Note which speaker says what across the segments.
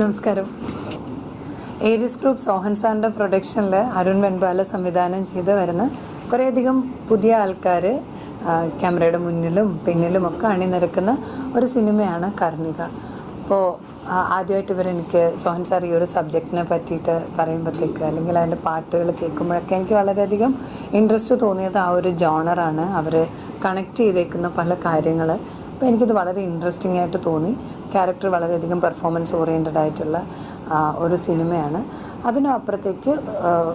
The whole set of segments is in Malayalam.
Speaker 1: നമസ്കാരം. ഏരിയസ് ഗ്രൂപ്പ് സോഹൻ സാറിന്റെ പ്രൊഡക്ഷനിൽ അരുൺ വെൺപാല സംവിധാനം ചെയ്ത് വരുന്ന കുറേയധികം പുതിയ ആൾക്കാർ ക്യാമറയുടെ മുന്നിലും പിന്നിലും ഒക്കെ അണിനിരക്കുന്ന ഒരു സിനിമയാണ് കർണിക. അപ്പോൾ ആദ്യമായിട്ട് ഇവരെനിക്ക് സോഹൻ സാർ ഈ ഒരു സബ്ജക്റ്റിനെ പറ്റിയിട്ട് പറയുമ്പോഴത്തേക്ക് അല്ലെങ്കിൽ അതിന്റെ പാട്ടുകൾ കേൾക്കുമ്പോഴൊക്കെ എനിക്ക് വളരെയധികം ഇൻട്രസ്റ്റ് തോന്നിയത് ആ ഒരു ജോണറാണ് അവർ കണക്ട് ചെയ്തേക്കുന്ന പല കാര്യങ്ങൾ അപ്പോൾ എനിക്കിത് വളരെ ഇൻട്രസ്റ്റിംഗ് ആയിട്ട് തോന്നി. ക്യാരക്ടർ വളരെയധികം പെർഫോമൻസ് ഓറിയന്റഡ് ആയിട്ടുള്ള ഒരു സിനിമയാണ്. അതിനപ്പുറത്തേക്ക്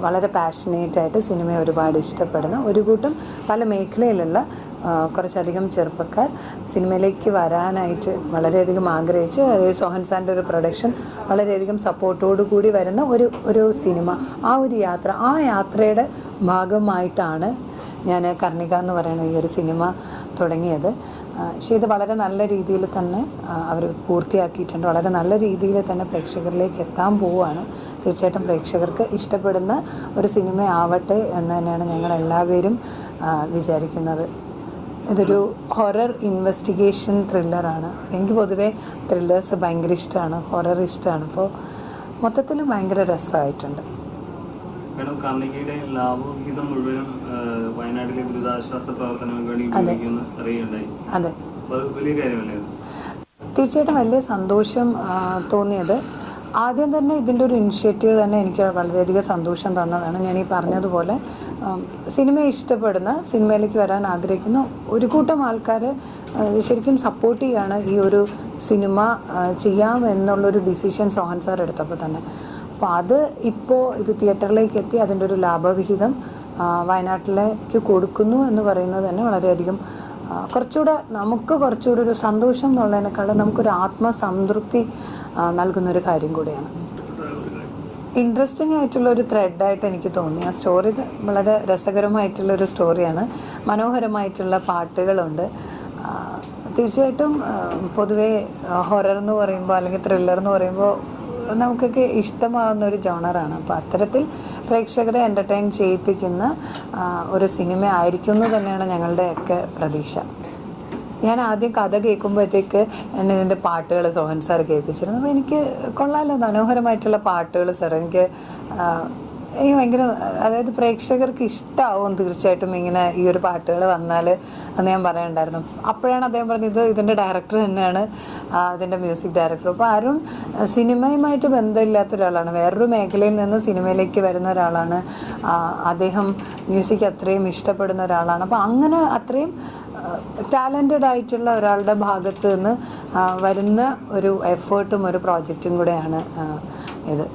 Speaker 1: വളരെ പാഷനേറ്റ് ആയിട്ട് സിനിമയെ ഒരുപാട് ഇഷ്ടപ്പെടുന്ന ഒരു കൂട്ടം പല മേഖലയിലുള്ള കുറച്ചധികം ചെറുപ്പക്കാർ സിനിമയിലേക്ക് വരാനായിട്ട് വളരെയധികം ആഗ്രഹിച്ച് സോഹൻ സാറിന്റെ ഒരു പ്രൊഡക്ഷൻ വളരെയധികം സപ്പോർട്ടോടു കൂടി വരുന്ന ഒരു ഒരു സിനിമ. ആ ഒരു യാത്ര ആ യാത്രയുടെ ഭാഗമായിട്ടാണ് ഞാൻ കർണിക എന്ന് പറയുന്ന ഈ ഒരു സിനിമ തുടങ്ങിയത്. പക്ഷേ ഇത് വളരെ നല്ല രീതിയിൽ തന്നെ അവർ പൂർത്തിയാക്കിയിട്ടുണ്ട്. വളരെ നല്ല രീതിയിൽ തന്നെ പ്രേക്ഷകരിലേക്ക് എത്താൻ പോവുകയാണ്. തീർച്ചയായിട്ടും പ്രേക്ഷകർക്ക് ഇഷ്ടപ്പെടുന്ന ഒരു സിനിമ ആവട്ടെ എന്ന് തന്നെയാണ് ഞങ്ങൾ എല്ലാവരും വിചാരിക്കുന്നത്. ഇതൊരു ഹൊറർ ഇൻവെസ്റ്റിഗേഷൻ ത്രില്ലറാണ്. എനിക്ക് പൊതുവേ ത്രില്ലേഴ്സ് ഭയങ്കര ഇഷ്ടമാണ്. ഹൊറർ ഇഷ്ടമാണ്. അപ്പോൾ മൊത്തത്തിൽ ഭയങ്കര രസമായിട്ടുണ്ട്.
Speaker 2: മേഡം കർണികയുടെ ലാഭവിഹിതം മുഴുവനും വയനാട്ടിലെ ദുരിതാശ്വാസ പ്രവർത്തനങ്ങൾക്ക് വേണ്ടി ഉപയോഗിക്കുന്ന അറിയുണ്ടായി
Speaker 1: അതെ.
Speaker 2: വലിയ കാര്യമല്ലേ
Speaker 1: തീർച്ചയായിട്ടും വലിയ സന്തോഷം തോന്നിയത്. ആദ്യം തന്നെ ഇതിന്റെ ഒരു ഇനിഷ്യേറ്റീവ് തന്നെ എനിക്ക് വളരെയധികം സന്തോഷം തന്നതാണ്. ഞാൻ ഈ പറഞ്ഞതുപോലെ സിനിമ ഇഷ്ടപ്പെടുന്ന സിനിമയിലേക്ക് വരാൻ ആഗ്രഹിക്കുന്ന ഒരു കൂട്ടം ആൾക്കാർ ശരിക്കും സപ്പോർട്ട് ചെയ്യാണ് ഈ ഒരു സിനിമ ചെയ്യാമെന്നുള്ളൊരു ഡിസിഷൻ സോഹൻ സാർ എടുത്തപ്പോൾ തന്നെ. അപ്പോൾ അത് ഇപ്പോൾ ഇത് തിയേറ്ററിലേക്ക് എത്തി അതിന്റെ ഒരു ലാഭവിഹിതം വയനാട്ടിലേക്ക് കൊടുക്കുന്നു എന്ന് പറയുന്നത് തന്നെ വളരെയധികം കുറച്ചുകൂടെ നമുക്ക് കുറച്ചുകൂടെ ഒരു സന്തോഷം എന്നുള്ളതിനേക്കാളും നമുക്കൊരു ആത്മസംതൃപ്തി നൽകുന്ന നൽകുന്നൊരു കാര്യം കൂടിയാണ്. ഇൻട്രസ്റ്റിംഗ് ആയിട്ടുള്ള ഒരു ത്രെഡായിട്ട് എനിക്ക് തോന്നി. ആ സ്റ്റോറി വളരെ രസകരമായിട്ടുള്ള ഒരു സ്റ്റോറിയാണ് മനോഹരമായിട്ടുള്ള പാട്ടുകളുണ്ട്. തീർച്ചയായിട്ടും പൊതുവേ ഹൊറർ എന്ന് പറയുമ്പോൾ അല്ലെങ്കിൽ ത്രില്ലർ എന്ന് പറയുമ്പോൾ നമുക്കൊക്കെ ഇഷ്ടമാകുന്ന ഒരു ജോണറാണ്. അപ്പോൾ അത്തരത്തിൽ പ്രേക്ഷകരെ എന്റർടൈൻ ചെയ്യിപ്പിക്കുന്ന ഒരു സിനിമ ആയിരിക്കും എന്ന് തന്നെയാണ് ഞങ്ങളുടെയൊക്കെ പ്രതീക്ഷ. ഞാൻ ആദ്യം കഥ കേൾക്കുമ്പോഴത്തേക്ക് എന്നെ ഇതിന്റെ പാട്ടുകൾ സോഹൻ സാർ കേൾപ്പിച്ചിരുന്നു. അപ്പോൾ എനിക്ക് കൊള്ളാമല്ലോ മനോഹരമായിട്ടുള്ള പാട്ടുകൾ സാർ എനിക്ക് എനിക്ക് ഭയങ്കര അതായത് പ്രേക്ഷകർക്ക് ഇഷ്ടമാവും തീർച്ചയായിട്ടും ഇങ്ങനെ ഈ ഒരു പാട്ടുകൾ വന്നാൽ എന്ന് ഞാൻ പറയണ്ടായിരുന്നു അപ്പോഴാണ് അദ്ദേഹം പറഞ്ഞത് ഇത് ഇതിന്റെ ഡയറക്ടർ തന്നെയാണ് അതിന്റെ മ്യൂസിക് ഡയറക്ടർ. അപ്പോൾ അരുൺ സിനിമയുമായിട്ട് ബന്ധമില്ലാത്ത ഒരാളാണ് വേറൊരു മേഖലയിൽ നിന്ന് സിനിമയിലേക്ക് വരുന്ന ഒരാളാണ്. അദ്ദേഹം മ്യൂസിക് അത്രയും ഇഷ്ടപ്പെടുന്ന ഒരാളാണ്. അപ്പോൾ അങ്ങനെ അത്രയും ടാലന്റഡ് ആയിട്ടുള്ള ഒരാളുടെ ഭാഗത്ത് നിന്ന് വരുന്ന ഒരു എഫേർട്ടും ഒരു പ്രോജക്റ്റും കൂടെയാണ് ഇത്.